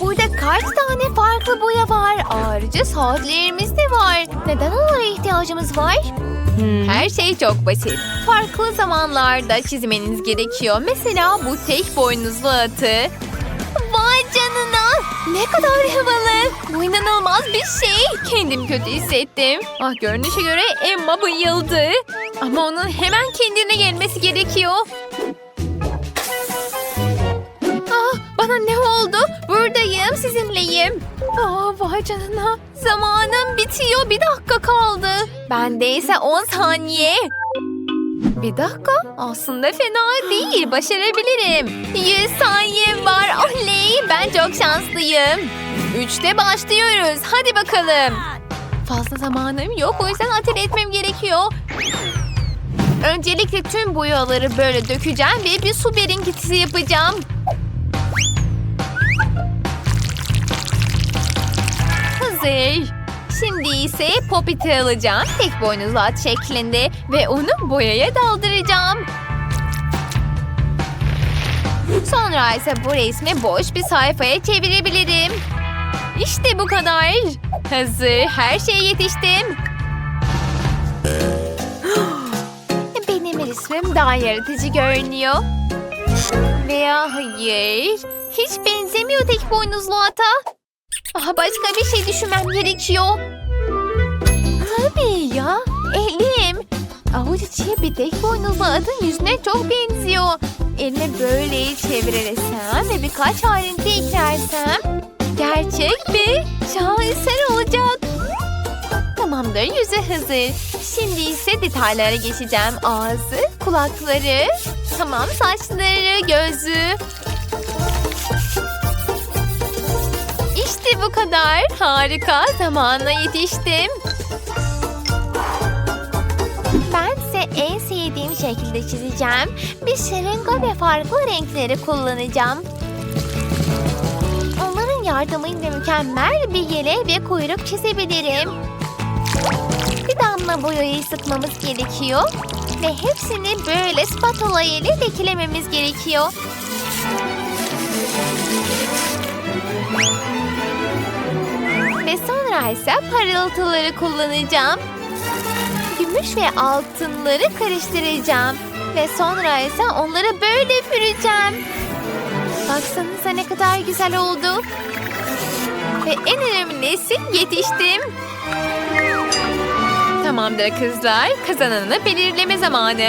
Burada kaç tane farklı boya var? Ayrıca saatlerimiz de var. Neden onlara ihtiyacımız var? Her şey çok basit. Farklı zamanlarda çizmeniz gerekiyor. Mesela bu tek boynuzlu atı. Vay canına! Ne kadar havalı. Bu inanılmaz bir şey. Kendim kötü hissettim. Ah görünüşe göre Emma bayıldı. Ama onun hemen kendine gelmesi gerekiyor. Bana ne oldu? Buradayım, sizinleyim. Aa, vay canına. Zamanım bitiyor. Bir dakika kaldı. Bende ise 10 saniye. Bir dakika. Aslında fena değil. Başarabilirim. 100 saniyem var. Oley. Ben çok şanslıyım. Üçte başlıyoruz. Hadi bakalım. Fazla zamanım yok. O yüzden acele etmem gerekiyor. Öncelikle tüm boyaları böyle dökeceğim ve bir su birinkisi yapacağım. Hazır. Şimdi ise Poppy'ti alacağım tek boynuzlu at şeklinde ve onu boyaya daldıracağım. Sonra ise bu resmi boş bir sayfaya çevirebilirim. İşte bu kadar. Hazır, her şeye yetiştim. Benim resmim daha yaratıcı görünüyor. Veya hayır. Hiç benzemiyor tek boynuzlu ata. Aha, başka bir şey düşünmem gerekiyor. Tabii ya. Elim. Avuç içi bir tek boynuzlu atın yüzüne çok benziyor. Elimi böyle çevirirsem ve birkaç ayrıntı eklersem gerçek bir şaheser olacak. Tamamdır yüzü hazır. Şimdi ise detaylara geçeceğim. Ağzı, kulakları, tamam saçları, gözü. Bu kadar. Harika. Zamanla yetiştim. Ben size en sevdiğim şekilde çizeceğim. Bir şırınga ve farklı renkleri kullanacağım. Onların yardımıyla mükemmel bir yele ve kuyruk çizebilirim. Bir damla boyayı sıkmamız gerekiyor. Ve hepsini böyle spatula ile lekelememiz gerekiyor. Ve sonra ise parıltıları kullanacağım. Gümüş ve altınları karıştıracağım. Ve sonra ise onları böyle püreceğim. Baksanıza ne kadar güzel oldu. Ve en önemlisi yetiştim. Tamamdır kızlar. Kazananı belirleme zamanı.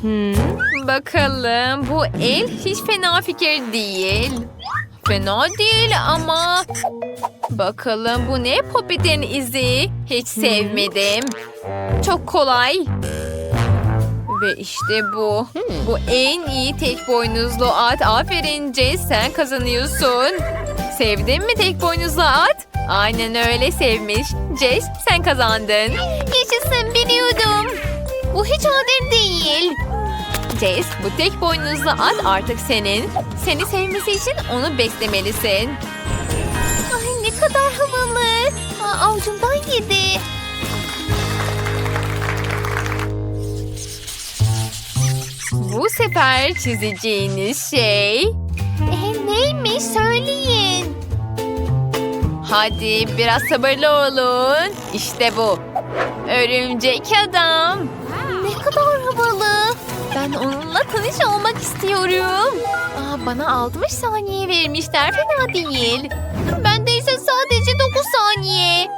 Hmm, bakalım bu el hiç fena fikir değil. Fena değil ama... Bakalım bu ne? Poppet'in izi. Hiç sevmedim. Çok kolay. Ve işte bu. Bu en iyi tek boynuzlu at. Aferin Jess sen kazanıyorsun. Sevdin mi tek boynuzlu at? Aynen öyle sevmiş. Jess sen kazandın. Yaşasın biliyordum. Bu hiç adil değil. Jess bu tek boynuzlu at artık senin. Seni sevmesi için onu beklemelisin. Ay ne kadar havalı. Aa, avucumdan yedi. Bu sefer çizeceğiniz şey... E, neymiş söyleyin. Hadi biraz sabırlı olun. İşte bu. Örümcek adam. Ne kadar havalı. Ben onunla tanış olmak istiyorum. Aa, bana 60 saniye vermişler. Fena değil. Bende ise sadece 9 saniye.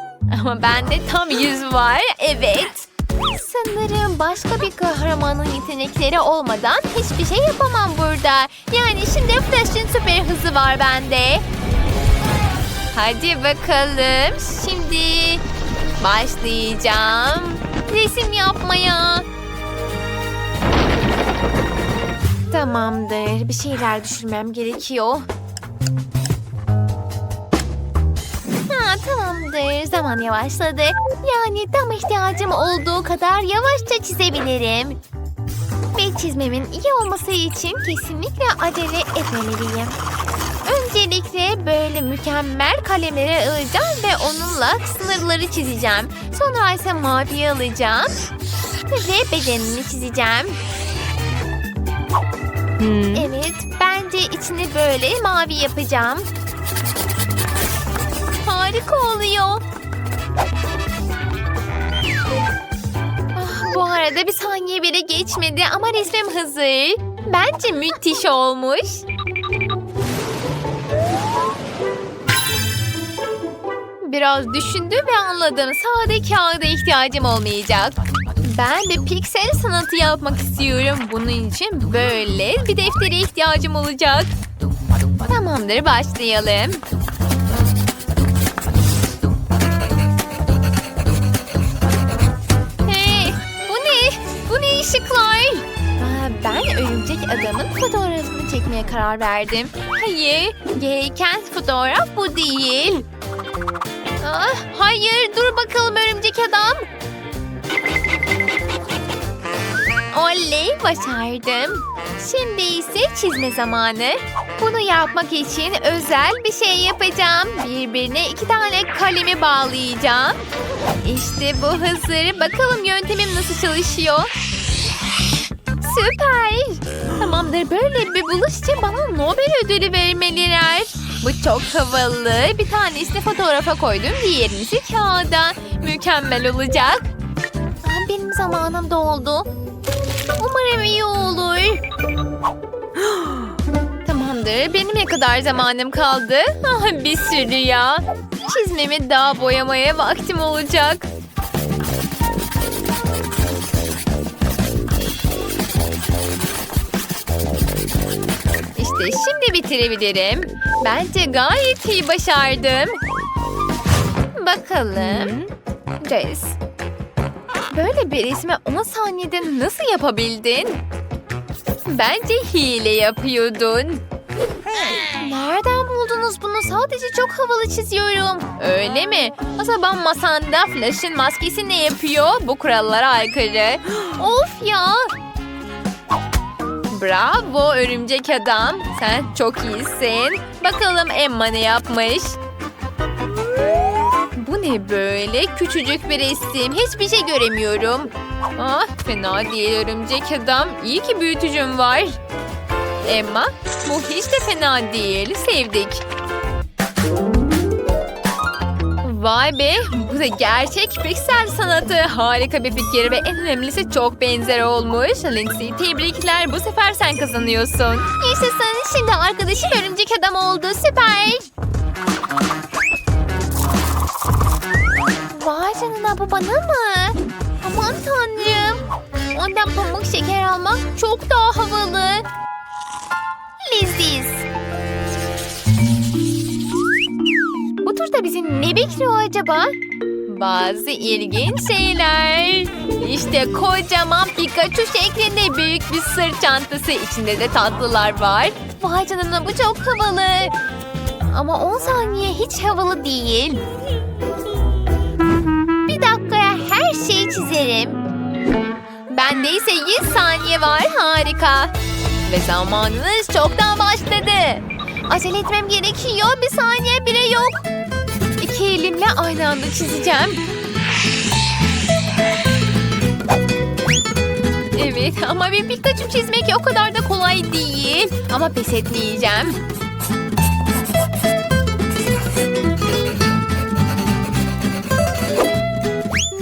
Ama bende tam 100 var. Evet. Sanırım başka bir kahramanın yetenekleri olmadan hiçbir şey yapamam burada. Yani şimdi Flash'ın süper hızı var bende. Hadi bakalım. Şimdi başlayacağım. Resim yapmaya. Tamamdır. Bir şeyler düşürmem gerekiyor. Ha, tamamdır. Zaman yavaşladı. Yani tam ihtiyacım olduğu kadar yavaşça çizebilirim. Ve çizmemin iyi olması için kesinlikle acele etmemeliyim. Öncelikle böyle mükemmel kalemleri alacağım ve onunla sınırları çizeceğim. Sonra ise maviyi alacağım ve bedenini çizeceğim. Evet, bence Bence içini böyle mavi yapacağım. Harika oluyor. Ah, bu arada bir saniye bile geçmedi ama resmim hazır. Bence müthiş olmuş. Biraz düşündüm ve anladım. Sade kağıda ihtiyacım olmayacak. Ben de piksel sanatı yapmak istiyorum. Bunun için böyle bir deftere ihtiyacım olacak. Tamamdır başlayalım. Hey, bu ne? Bu ne ışıklar? Ben örümcek adamın fotoğrafını çekmeye karar verdim. Hayır, gereken fotoğraf bu değil. Ah, hayır, dur bakalım örümcek adam. Oley, başardım. Şimdi ise çizme zamanı. Bunu yapmak için özel bir şey yapacağım. Birbirine iki tane kalemi bağlayacağım. İşte bu hazır. Bakalım yöntemim nasıl çalışıyor. Süper. Tamamdır böyle bir buluş için bana Nobel ödülü vermeliler. Bu çok havalı. Bir tanesini fotoğrafa koydum. Diğerini kağıda. Mükemmel olacak. Benim zamanım doldu. İyi olur. Tamamdır. Benim ne kadar zamanım kaldı? Ah, bir sürü ya. Çizmemi daha boyamaya vaktim olacak. İşte şimdi bitirebilirim. Bence gayet iyi başardım. Bakalım. Res. Böyle bir resmi 10 saniyede nasıl yapabildin? Bence hile yapıyordun. Nereden buldunuz bunu? Sadece çok havalı çiziyorum. Öyle mi? O zaman masanda Flash'ın maskesi ne yapıyor? Bu kurallara aykırı. of ya! Bravo örümcek adam. Sen çok iyisin. Bakalım Emma ne yapmış? Bu ne böyle? Küçücük bir resim. Hiçbir şey göremiyorum. Ah fena değil örümcek adam. İyi ki büyütücüm var. Emma bu hiç de fena değil. Sevdik. Vay be bu da gerçek piksel sanatı. Harika bir fikir ve en önemlisi çok benzer olmuş. Lindsay tebrikler bu sefer sen kazanıyorsun. Yaşasın şimdi arkadaşım örümcek adam oldu süper. Vay canına bu bana mı? Aman tanrım. Ondan pamuk şeker almak çok daha havalı. Leziz. Bu turda bizi ne bekliyor acaba? Bazı ilginç şeyler. İşte kocaman Pikachu şeklinde büyük bir sırt çantası. İçinde de tatlılar var. Vay canına bu çok havalı. Ama 10 saniye hiç havalı değil. Çizerim. Bende ise 100 saniye var. Harika. Ve zamanınız çoktan başladı. Acele etmem gerekiyor. Bir saniye bile yok. İki elimle aynı anda çizeceğim. Evet ama bir Pikachu çizmek o kadar da kolay değil. Ama pes etmeyeceğim.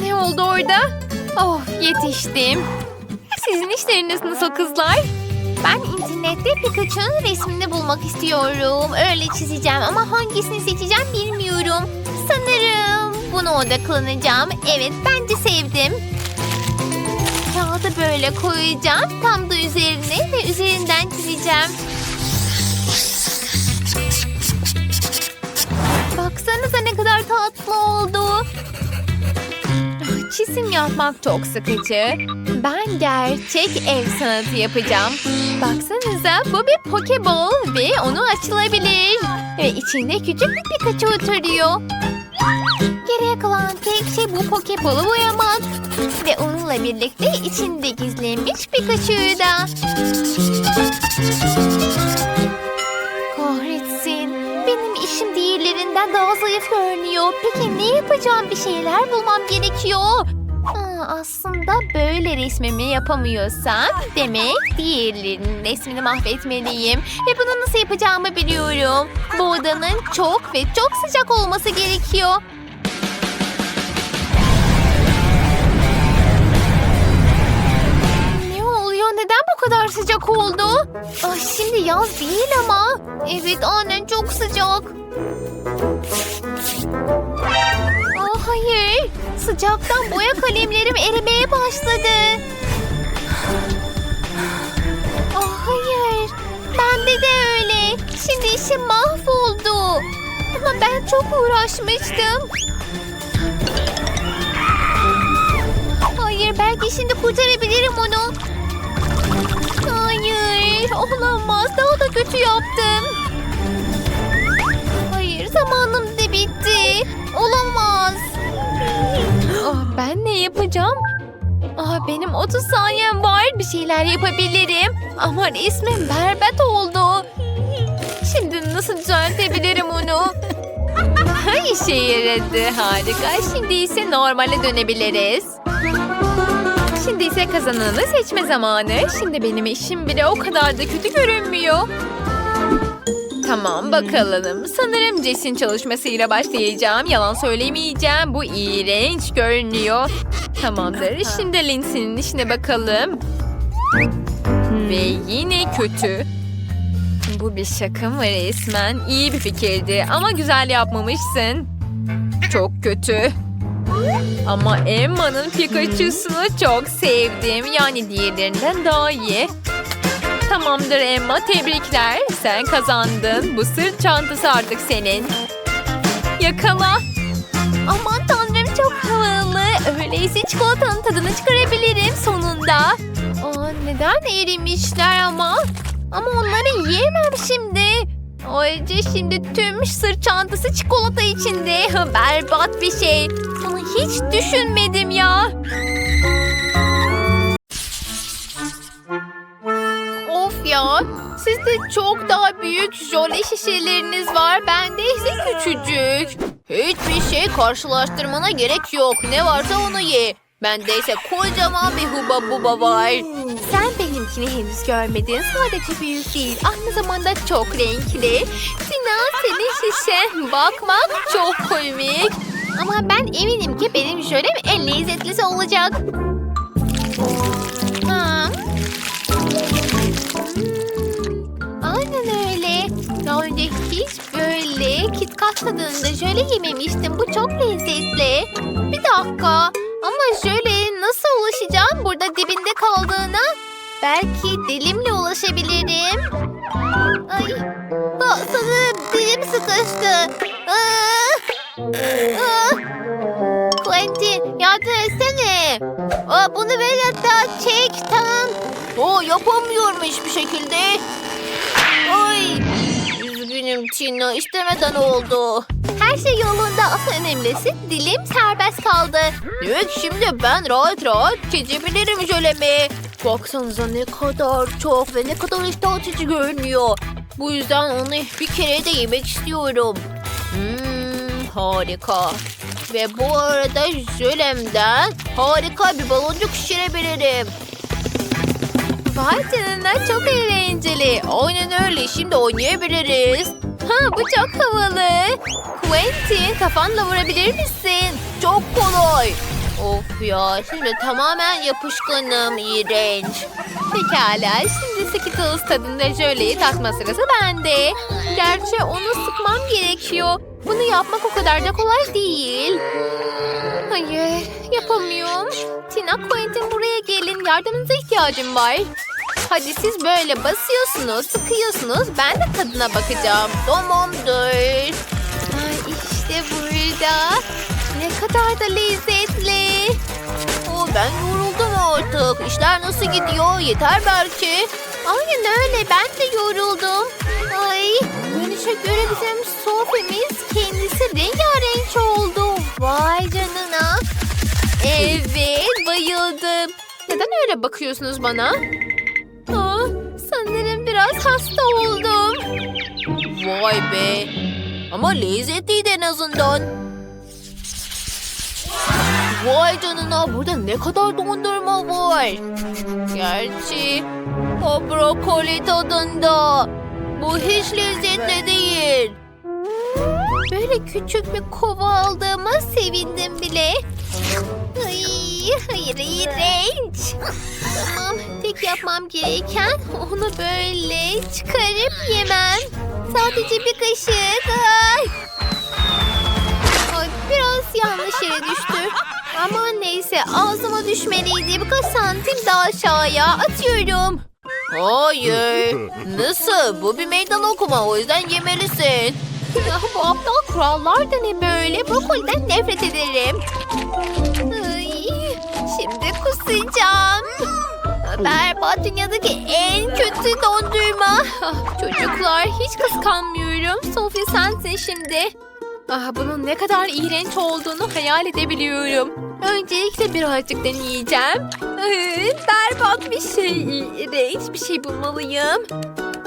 Ne oldu orada? Oh yetiştim. Sizin işleriniz nasıl kızlar? Ben internette Pikachu'nun resmini bulmak istiyorum. Öyle çizeceğim ama hangisini seçeceğim bilmiyorum. Sanırım buna odaklanacağım. Evet bence sevdim. Kağıdı böyle koyacağım. Tam da üzerine ve üzerinden çizeceğim. Baksanıza ne kadar tatlı oldu. Çizim yapmak çok sıkıcı. Ben gerçek ev sanatı yapacağım. Baksanıza bu bir pokeball ve onu açılabilir. Ve içinde küçük bir Pikachu oturuyor. Geriye kalan tek şey bu pokeball'u boyamak. Ve onunla birlikte içinde gizlenmiş Pikachu'yu da. Kahretsin. Benim işim diğerlerinden daha zayıf görünüyor. Peki ne yapacağım? Bir şeyler bulmam gerekiyor. Aa, aslında böyle resmimi yapamıyorsam demek diğerlerinin resmini mahvetmeliyim. Ve bunu nasıl yapacağımı biliyorum. Bu odanın çok ve çok sıcak olması gerekiyor. Neden bu kadar sıcak oldu? Ay, şimdi yaz değil ama. Evet annen çok sıcak. Aa, hayır. Sıcaktan boya kalemlerim erimeye başladı. Aa, hayır. Bende de öyle. Şimdi işim mahvoldu. Ama ben çok uğraşmıştım. Hayır belki şimdi kurtarabilirim onu. Olamaz daha da kötü yaptım. Hayır zamanım da bitti. Olamaz. Ah, ben ne yapacağım? Ah, benim 30 saniyem var. Bir şeyler yapabilirim. Ama resmim berbat oldu. Şimdi nasıl düzeltebilirim onu? İşe yaradı. Harika. Şimdi ise normale dönebiliriz. Şimdi ise kazananı seçme zamanı. Şimdi benim işim bile o kadar da kötü görünmüyor. Tamam bakalım. Sanırım Jess'in çalışmasıyla başlayacağım. Yalan söylemeyeceğim. Bu iğrenç görünüyor. Tamamdır. Şimdi Lindsay'nin işine bakalım. Ve yine kötü. Bu bir şaka mı resmen? İyi bir fikirdi ama güzel yapmamışsın. Çok kötü. Ama Emma'nın Pikachu'sunu çok sevdim. Yani diğerlerinden daha iyi. Tamamdır Emma tebrikler. Sen kazandın. Bu sırt çantası artık senin. Yakala. Aman tanrım çok havalı. Öyleyse çikolatanın tadını çıkarabilirim sonunda. Aa, neden erimişler ama? Ama onları yiyemem şimdi. Ayrıca şimdi tüm sırt çantası çikolata içinde. Berbat bir şey. Bunu hiç düşünmedim ya. Of ya. Sizde çok daha büyük jöle şişeleriniz var. Bende ise küçücük. Hiçbir şey karşılaştırmana gerek yok. Ne varsa onu ye. Bende ise kocaman bir huba buba var. Sen benimkini henüz görmedin. Sadece büyük değil. Aynı zamanda çok renkli. Sinan senin şişen. Bakmak çok komik. Ama ben eminim ki benim jölem en lezzetlisi olacak. Ha. Aynen öyle. Daha önce hiç böyle KitKat tadında jöle yememiştim. Bu çok lezzetli. Bir dakika. Ama jöleye nasıl ulaşacağım burada dibinde kaldığına? Belki dilimle ulaşabilirim. Ay. Sanırım dilim sıkıştı. Aa! Quentin yardım etsene. Aa, bunu ver hatta çek tamam. O yapamıyorum hiçbir şekilde. Ay. Üzgünüm Tina istemeden oldu. Her şey yolunda asıl önemlisi dilim serbest kaldı. Evet şimdi ben rahat rahat çizebilirim jölemi. Baksanıza ne kadar çok ve ne kadar iştah açıcı görünüyor. Bu yüzden onu bir kere de yemek istiyorum. Hmm, harika. Ve bu arada jölemden harika bir baloncuk şişirebilirim. Vay çok eğlenceli. Aynen öyle şimdi oynayabiliriz. Ha bu çok havalı. Quentin kafanla vurabilir misin? Çok kolay. Of ya şimdi tamamen yapışkanım iğrenç. Pekala şimdi Skittles tadında jöleyi tatma sırası bende. Gerçi onu sıkmam gerekiyor. Bunu yapmak o kadar da kolay değil. Hayır yapamıyorum. Tina Quentin buraya gelin yardımınıza ihtiyacım var. Hadi siz böyle basıyorsunuz, sıkıyorsunuz. Ben de tadına bakacağım. Tamamdır. Ay işte burada. Ne kadar da lezzetli. Oo, ben yoruldum artık. İşler nasıl gidiyor? Yeter belki. Aynen öyle. Ben de yoruldum. Ay, görünüşe göre bizim soframiz kendisi rengarenk oldu. Vay canına. Evet, bayıldım. Neden öyle bakıyorsunuz bana? Aa, sanırım biraz hasta oldum. Vay be. Ama lezzetliydi en azından. Vay canına burada ne kadar dondurma var. Gerçi o brokoli tadında. Bu hiç lezzetli değil. Böyle küçük bir kova aldığıma sevindim bile. Ay, hayır iğrenç. Tamam tek yapmam gereken onu böyle çıkarıp yemem. Sadece bir kaşık. Ay. Ay, biraz yanlış yere düştü. Ama neyse ağzıma düşmeliydi. Birkaç santim daha aşağıya atıyorum. Hayır. Nasıl? Bu bir meydan okuma. O yüzden yemelisin. Ya bu aptal kurallar da ne böyle? Brokoliden nefret ederim. Ay, şimdi kusacağım. Berbat dünyadaki en kötü dondurma. Ah, Çocuklar hiç kıskanmıyorum. Sofya sensin şimdi. Ah, bunun ne kadar iğrenç olduğunu hayal edebiliyorum. Öncelikle birazcık deneyeceğim. Ay, berbat bir şey. İğrenç bir şey bulmalıyım.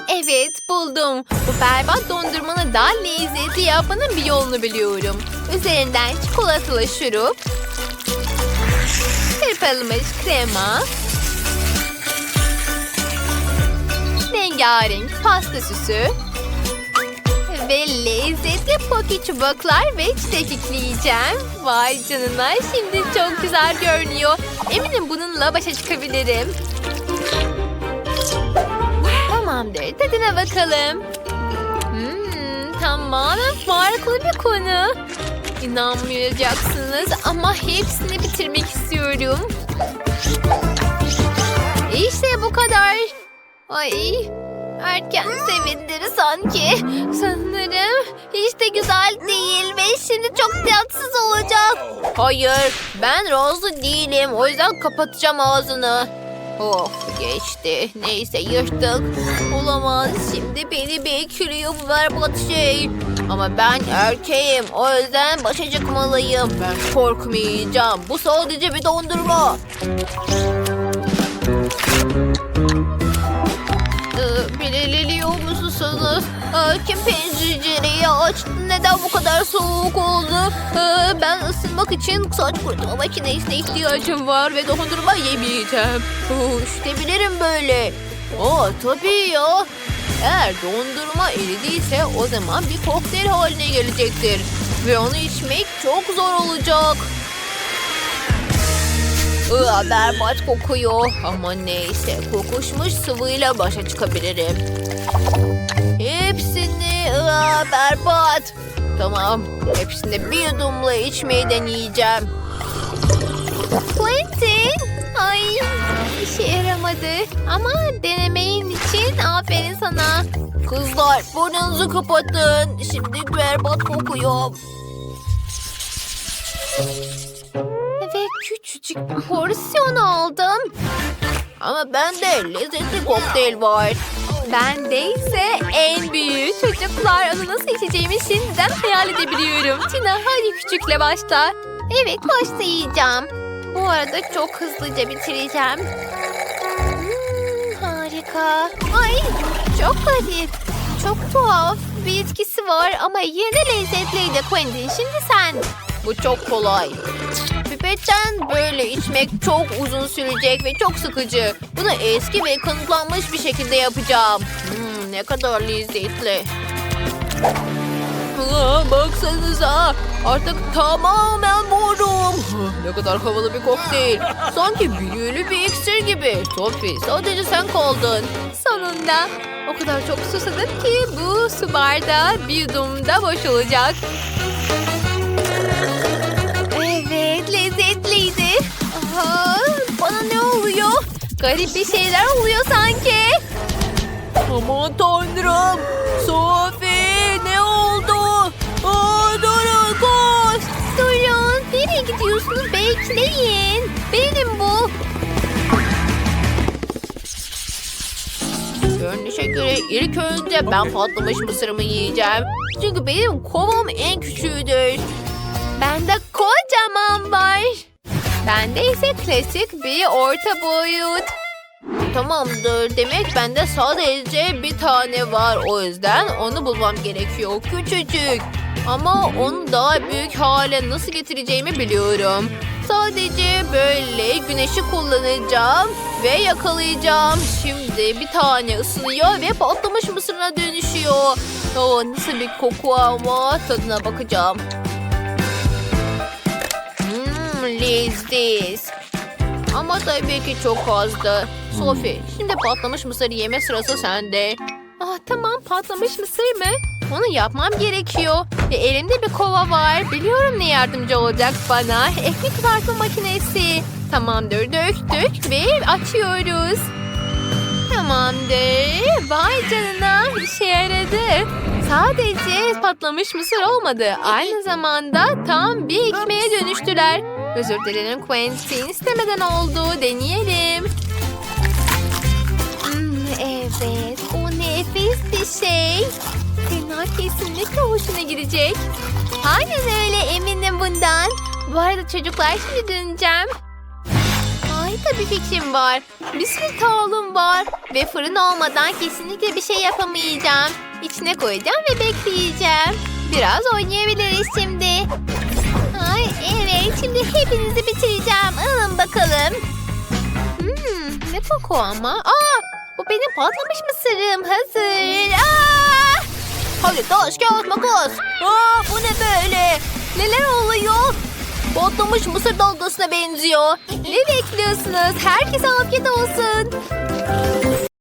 Evet buldum. Bu berbat dondurmanı daha lezzetli yapmanın bir yolunu biliyorum. Üzerinden çikolatalı şurup, kırpılmış krema, rengarenk pasta süsü ve lezzetli poki çubuklar ve çiçek ekleyeceğim. Vay canına şimdi çok güzel görünüyor. Eminim bununla başa çıkabilirim. Tamamdır tadına bakalım. Hmm, tamamen farklı bir konu. İnanmayacaksınız ama hepsini bitirmek istiyorum. İşte bu kadar. Ay erken sevindiri sanki. Sanırım hiç de güzel değil ve şimdi çok tatsız olacak. Hayır ben razı değilim o yüzden kapatacağım ağzını. Oh geçti. Neyse yırttık. Olamaz. Şimdi beni bekliyor bu berbat şey. Ama ben erkeğim. O yüzden başa çıkmalıyım. Ben korkmayacağım. Bu sadece bir dondurma. Belirleniyor musunuz? Ee, Kim pencereyi açtı? Neden bu kadar soğuk oldu? Ee, Ben ısınmak için saç kurutma makinesine ihtiyacım var ve dondurma yemeyeceğim. İşte böyle. Aa tabii ya. Eğer dondurma eridiyse o zaman bir kokteyl haline gelecektir. Ve onu içmek çok zor olacak. Iı, berbat kokuyor. Ama neyse kokuşmuş sıvıyla başa çıkabilirim. Hepsini ıı, berbat. Tamam hepsini bir yudumla içmeyi deneyeceğim. Quentin. Ay işe yaramadı. Ama denemeyin için aferin sana. Kızlar burnunuzu kapatın. Şimdi berbat kokuyor. Küçücük bir porsiyon aldım. Ama bende lezzetli kokteyl var. Bende ise en büyüğü. Çocuklar onu nasıl içeceğimi şimdiden hayal edebiliyorum. Tina hadi küçükle başla. Evet başlayacağım. Bu arada çok hızlıca bitireceğim. Hmm, harika. Ay çok garip. Çok tuhaf bir etkisi var ama yine lezzetliydi Quentin. Şimdi sen. Bu çok kolay. Pipetten böyle içmek çok uzun sürecek ve çok sıkıcı. Bunu eski ve kanıtlanmış bir şekilde yapacağım. Hmm, ne kadar lezzetli. Aa, baksanıza artık tamamen morum. Ne kadar havalı bir kokteyl. Sanki büyülü bir iksir gibi. Tofi sadece sen kaldın. Sonunda o kadar çok susadım ki bu su bardağı bir yudumda boşalacak. Garip bir şeyler oluyor sanki. Aman tanrım. Sophie ne oldu? Aa, durun koş. Durun. Nereye gidiyorsunuz? Bekleyin. Benim bu. Görünüşe göre ilk önce ben patlamış mısırımı yiyeceğim. Çünkü benim kovam en küçüğüdür. Bende kocaman var. Bende ise klasik bir orta boyut. Tamamdır. Demek bende sadece bir tane var. O yüzden onu bulmam gerekiyor. Küçücük. Ama onu daha büyük hale nasıl getireceğimi biliyorum. Sadece böyle güneşi kullanacağım ve yakalayacağım. Şimdi bir tane ısınıyor ve patlamış mısırına dönüşüyor. Oo, nasıl bir koku ama tadına bakacağım. Leziz. Ama tabii ki çok azdı. Sophie, şimdi patlamış mısır yeme sırası sende. Ah tamam patlamış mısır mı? Onu yapmam gerekiyor. Ve elimde bir kova var. Biliyorum ne yardımcı olacak bana. Ekmek kızartma makinesi. Tamamdır döktük ve açıyoruz. Tamamdır. Vay canına işe yaradı. Sadece patlamış mısır olmadı. Aynı zamanda tam bir ekmeğe dönüştüler. Özür dilerim Quentin. istemeden oldu. Deneyelim. Hmm, evet. O nefis bir şey. Fena kesinlikle hoşuna gidecek. Aynen öyle eminim bundan. Bu arada çocuklar şimdi döneceğim. Harika bir fikrim var. Bir sürü tavlum var. Ve fırın olmadan kesinlikle bir şey yapamayacağım. İçine koyacağım ve bekleyeceğim. Biraz oynayabiliriz şimdi. Şimdi hepinizi bitireceğim. Alın bakalım. Hmm, ne koku ama. Aa, bu benim patlamış mısırım. Hazır. Aa! Hadi taş kağıt makas. Aa, bu ne böyle? Neler oluyor? Patlamış mısır dalgasına benziyor. Ne bekliyorsunuz? Herkese afiyet olsun.